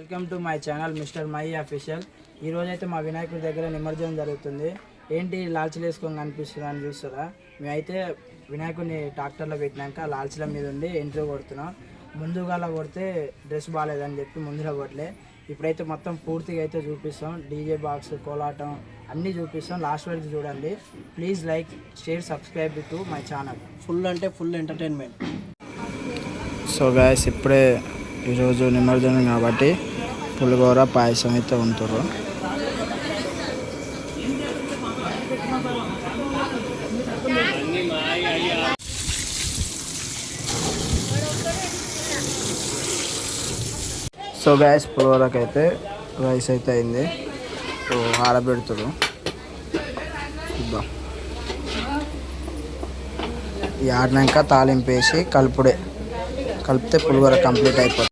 Welcome to my channel mister my official. ఈ రోజైతే మా వినాయకుడి దగ్గర నిమజ్జనం జరుగుతుంది. ఏంటి లాల్చీలు వేసుకొని కనిపిస్తుంది అని చూస్తారా? మేమైతే వినాయకుడిని ట్రాక్టర్లో పెట్టినాక లాల్చీల మీద ఉండి ఎంట్రీ కొడుతున్నాం. ముందుగా కొడితే డ్రెస్ బాగాలేదని చెప్పి ముందులో కొట్టలే. ఇప్పుడైతే మొత్తం పూర్తిగా అయితే చూపిస్తాం. డీజే బాక్స్ కోలాటం అన్నీ చూపిస్తాం. లాస్ట్ వరకు చూడండి. Please like share subscribe to my channel. Full అంటే ఫుల్ ఎంటర్టైన్మెంట్. సో గాయస్ ఇప్పుడే ఈరోజు నిమజ్జనం కాబట్టి పులిహోర పాయసం అయితే ఉంటారు సో గ్యాస్ పులిహోరకి అయితే రైస్ అయితే అయింది. సో ఆడబెడుతురు చూద్దాం ఈ ఆడినాక తాలింపు వేసి కలుపుడే. కలిపితే పులిహోర కంప్లీట్ అయిపోతుంది.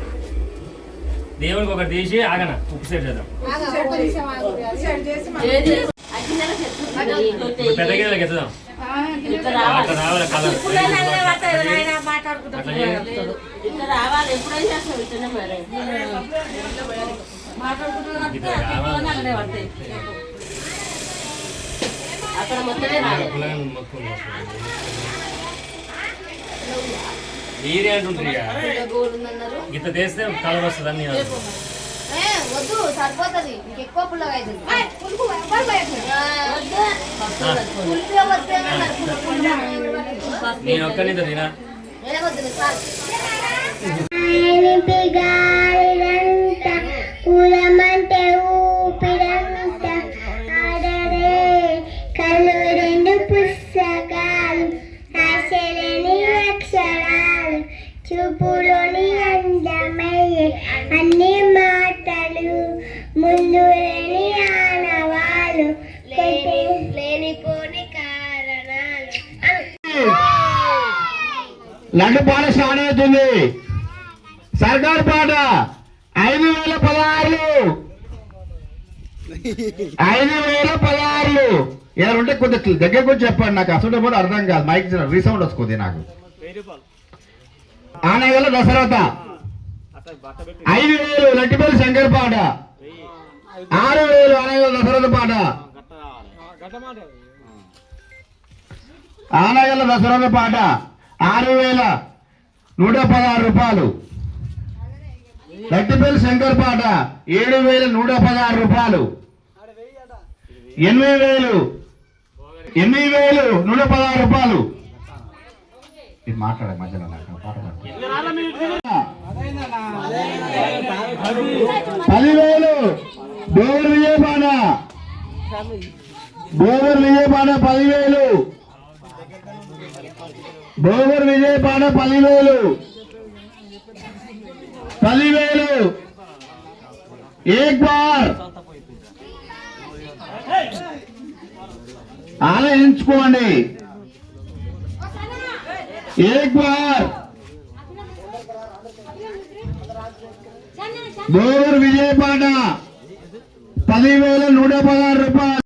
దేవునికి ఒకటి తీసి ఆగన? ఉప్పు సెట్ చేద్దాం. పెద్ద గిన్నెలకు ఎత్తుదాం. అట్లా రావాలి కలర్. అట్లా చేయాలి. ఇట్లా కావాలి. అక్కడ మొత్తమే రాలేదు పుల్లగా మొక్కులు వస్తాయి. మీరే అంటుంటారు ఇక గోలుందన్నారు ఇంత తీస్తే కలర్ వస్తుంది అన్ని ఏ, వద్దు సరిపోతుంది. నీకు ఎక్కువ పుల్లగా అవుతుంది. నేను ఒక్కరిని తినా లేని ఆనవాలు లేనిపోని కారణాలు. లడ్డు పాట స్టార్ట్ అవుతుంది సర్దార్ పాట ఐదు వేల పదహారులు. ఐదు వేల పదహారులు. ఉంటే కొద్దిగా దగ్గర కొంచెం చెప్పండి నాకు అసలు కూడా అర్థం కాదు. మైక్ రీసౌండ్ వస్తుంది నాకు. ఆనగల దసరథ ఐదు వేలు లట్టిపల్లి శంకర్ పాట ఆరు వేలు ఆనగల దశరథ పాట. ఆనగల దశరథ పాట. ఆరు వేల నూట పదహారు రూపాయలు. లట్టిపల్లి శంకర్ పాట. ఏడు వేల నూట పదహారు రూపాయలు. ఎనిమిది వేలు. ఎనిమిది వేలు నూట పదహారు రూపాయలు. ఇది మాట్లాడే మధ్యలో పదివేలు. డోవర్ విజయపాడ డోవర్ విజయపాడ పదివేలు? డోవర్ విజయపాడ పదివేలు. పదివేలు. ఏక్ బార్. ఆలోచించుకోండి ఏక్ బార్. డోవర్ విజయపాడ పదివేల నూట పదహారు రూపాయలు.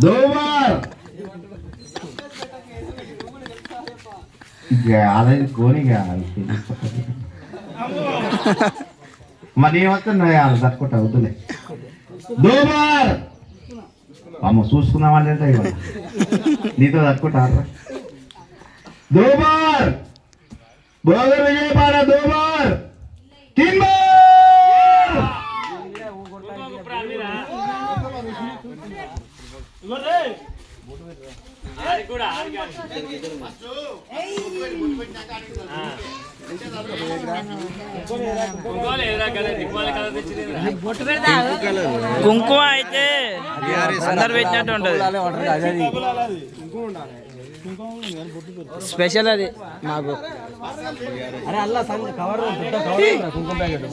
దోబార్ అదే. కోని మరి ఏమవుతున్నాయి వాళ్ళు తట్టుకుంటా వద్దులే. దోబార్ అమ్మ చూసుకుందామంటే ఇవాళ నీతో తట్టుకుంటారు దోబార్ బోగర్ విజయపాడ దోబార్ తిన్ బార్ ఇంకోలే ఎదురా కదా దిక్కుమాల కదా తెచ్చింది కుంకుమ అయితే అందరు పెట్టినట్టు ఉంటుంది. స్పెషల్ అది మాకు. అరే అల్లా కవర్ కుంకుమ ప్యాకెట్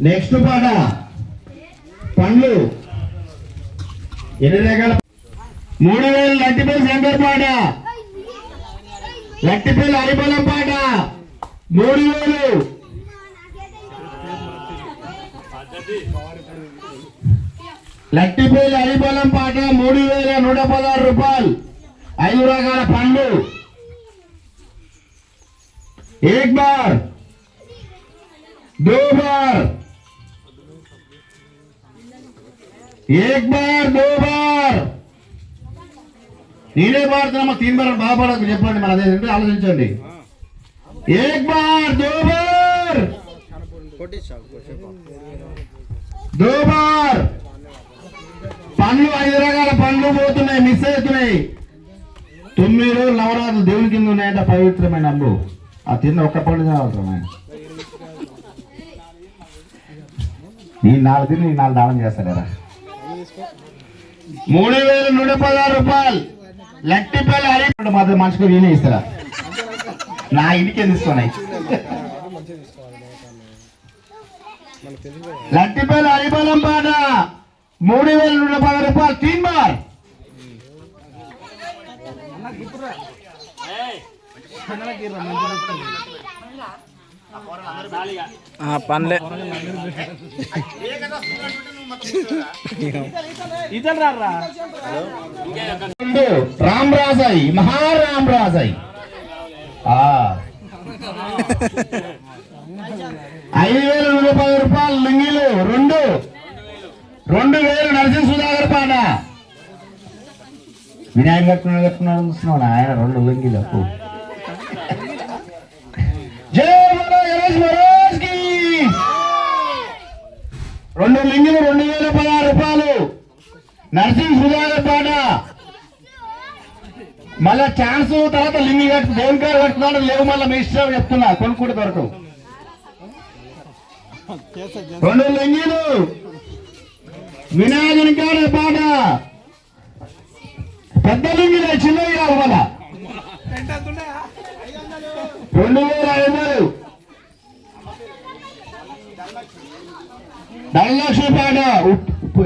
నెక్స్ట్ పాట పండ్లు ఎన్ని రకాల మూడు వేలు లట్టిపల్లి శంకర్ పాట లట్టిపల్లి హరిబలం పాట మూడు వేలు లట్టిపల్లి హరిబలం పాట మూడు వేల నూట పదహారు రూపాయలు ఐదు రకాల పండ్లు एक बार दो बार एक बार दो बार నేనే పాడుతున్నా తీన్ బార్ బాగుపడకు చెప్పండి మన అదే ఏంటో ఆలోచించండి ఏక్ బార్ దో బార్ దో బార్ పండ్లు ఐదు రకాల పండ్లు పోతున్నాయి మిస్ అవుతున్నాయి తొమ్మిది రోజులు నవరాత్రులు దేవుని కింద ఉన్నాయంట పవిత్రమైన అమ్ము ఆ తిన్న ఒక్క పండు అవసరం ఆయన ఈ నాలుగు తిని ఈ నాలుగు దానం చేస్తారా మూడు వేల నూట పదహారు రూపాయలు లట్టిపల్లి హరి మాత్రం మనిషికి నేనే ఇస్తారా? నా ఇంటికే తీసుకున్నాయి. లట్టిపల్లి హరిబలం పాట మూడు వేల నూట పదహారు రూపాయలు తీన్ బార్. పనులే. రామ్ రాజాయ్ మహారామ్ రాజాయ్ ఆ. ఐదు వేల నూట పది రూపాయలు లింగిలు రెండు. రెండు వేలు నరసింహ సుధాకర్ పాట. వినాయక కట్టుకున్నాడు కట్టుకున్నాడు ఆయన రెండు లింగిలు రెండు లింగిలు రెండు వేల పదహారు రూపాయలు. నర్సింగ్ సుధాకర్ పాట. మళ్ళా ఛాన్స్ తర్వాత లింగి కట్టు దేవుని గారు కట్టున్నాడు లేవు మళ్ళీ మీ ఇష్టం చెప్తున్నా కొనుక్కుంటే దొరకవు. రెండు లింగిలు వినాయకుని గారి పాట. పెద్ద లింగిలే చిన్నవి కాదు మళ్ళా. రెండు వేల ఐదు వందలు ధనలక్ష్మి పాట ఉప్పు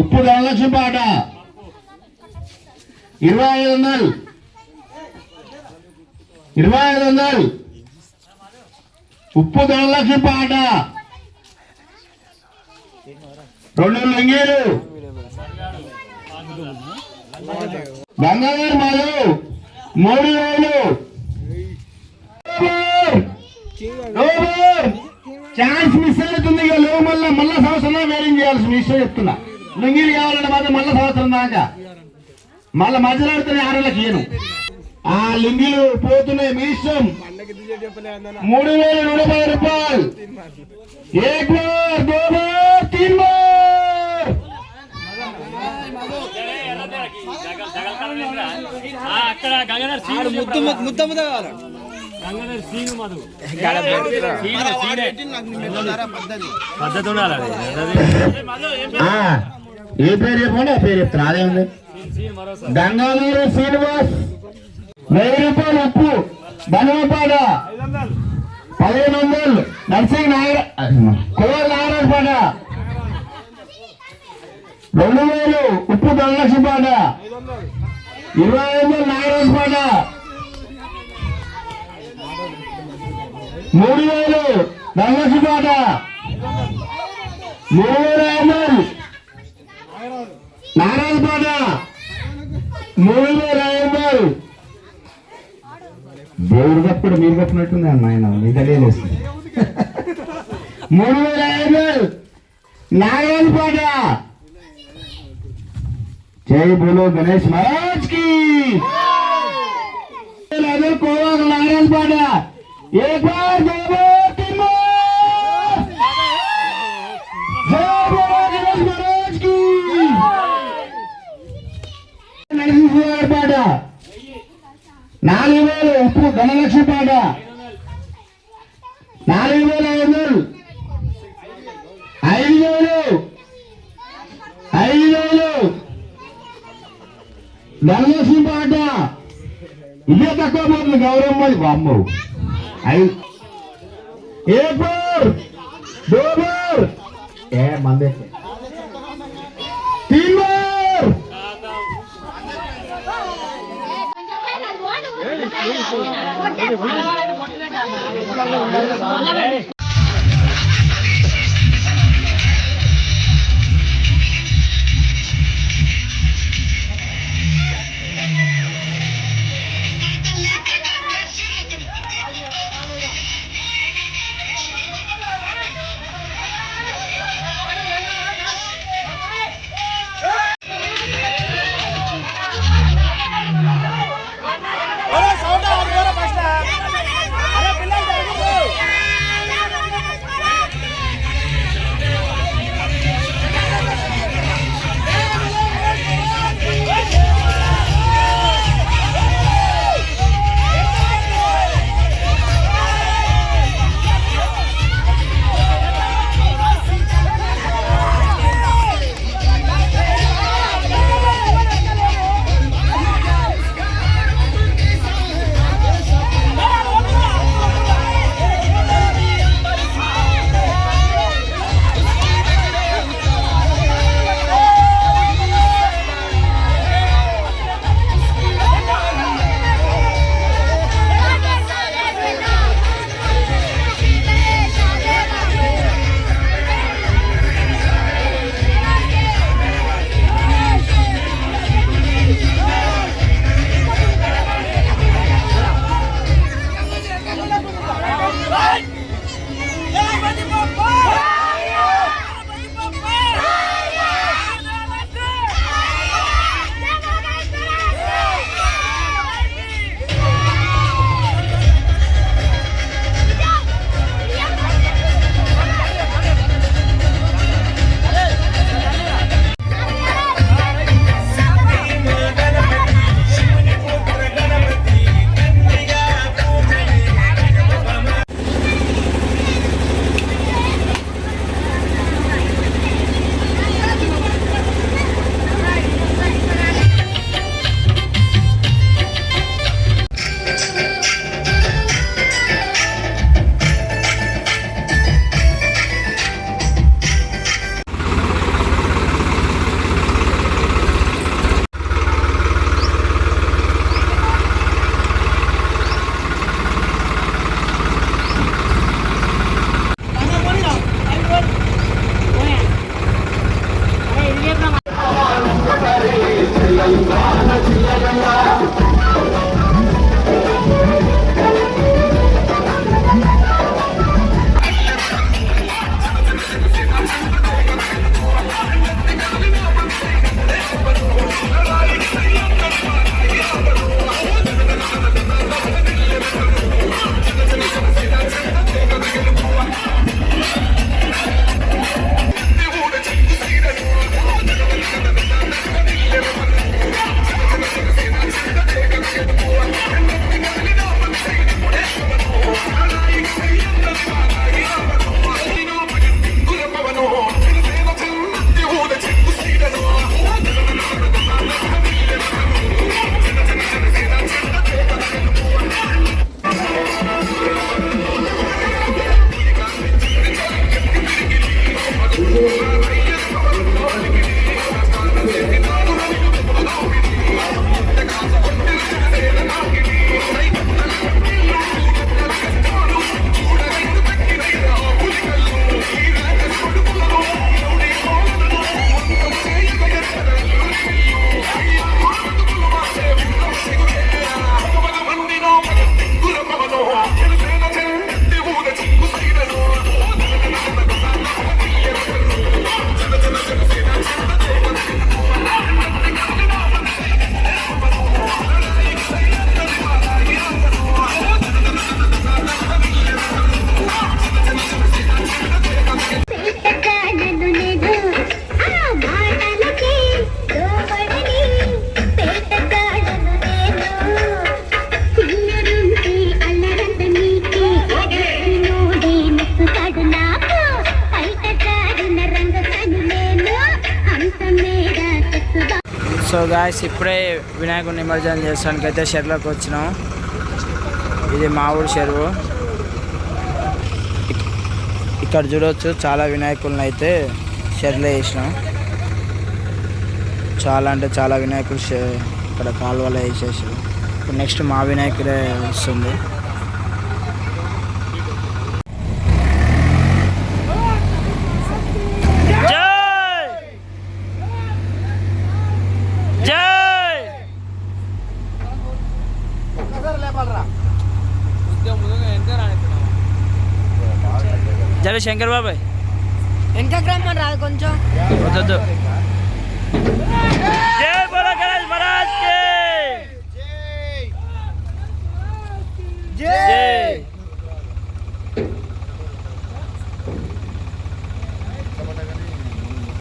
ఉప్పు ధనలక్ష్మి పాట ఇరవై ఐదు వందలు. ఇరవై ఐదు వందలు. ఉప్పు ధనలక్ష్మి పాట రెండు లింగీలు. గంగాధర్ మాధవ్ మూడు వేలు ఛాన్స్ మిస్ అవుతుంది ఇక లేవు మళ్ళా మళ్ళా సంవత్సరం వేరింగ్ చేయాల్సిన విషయం చెప్తున్నా. లింగీలు కావాలంటే మాత్రం మళ్ళా సంవత్సరం దాకా. మళ్ళా మధ్యలో ఆడితే ఆరేళ్ళకి ఇయ్యను. ఆ లింగిలు పోతున్నాయి మీ ఇష్టం. మూడు వేల నూట పది రూపాయలు. ఏక్ బార్ దో బార్ తీన్ బార్. ఆ, అక్కడ ముద్దు ముద్ద ముద్ద పద్ధతి? ఉండాలి ఏ పేరు చెప్పండి? ఆ పేరు చెప్తాను. అదే ఉంది. గంగాధర శ్రీనివాస్ వెయ్యి రూపాయలు ఉప్పు ధనపాడ పదిహేను వందలు. నర్సింగ్ నాగర కోవల్ నాగరాజు పాట. రెండు వేలు. ఉప్పు ధనలక్ష్మి పాట. ఇరవై ఐదు వందలు నాగరాజు పాట మూడు వేలు. ధనలక్ష్మి పాట మూడు వేల ఐదు వందలు నారాయణ పాట మూడు వేల ఐదు దేవుడు కప్పుడు మీరు కప్పినట్టుంది అన్న ఆయన మీ తెలియలేదు మూడు వేల ఐదు వందలు నారాయణ పాట జై బోలో గణేష్ మహారాజ్కి అదే కోవాకు నారాయణ పాట एक बार दो बार तीन बार जय बोलो गणेश महाराज की నరసింహ పాట నాలుగు వేలు ఉప్పు ధనలక్ష్మి పాట నాలుగు వేల ఐదు వందలు ఐదు వేలు ఐదు వేలు ధనలక్ష్మి పాట ఇదే తక్కువ పోతుంది గౌరమ్మ బామ్మ ఏ ఫోర్ డోబర్. ఏ మందే. తీమర్ కొట్టే கையுமா సో గాయస్ ఇప్పుడే వినాయకుడు నిమజ్జనం చేస్తానికి అయితే చెరువులోకి వచ్చినాం. ఇది మా ఊరు చెరువు. ఇక్కడ చూడవచ్చు చాలా వినాయకులను అయితే షెడ్లో వేసినాం. చాలా అంటే చాలా వినాయకులు ఇక్కడ కాలువలో వేసేసారు ఇప్పుడు నెక్స్ట్ మా వినాయకుడే వస్తుంది. జర శంకర్ బాబాయ్. వెనక రమ్మని రాదు కొంచెం. వద్దు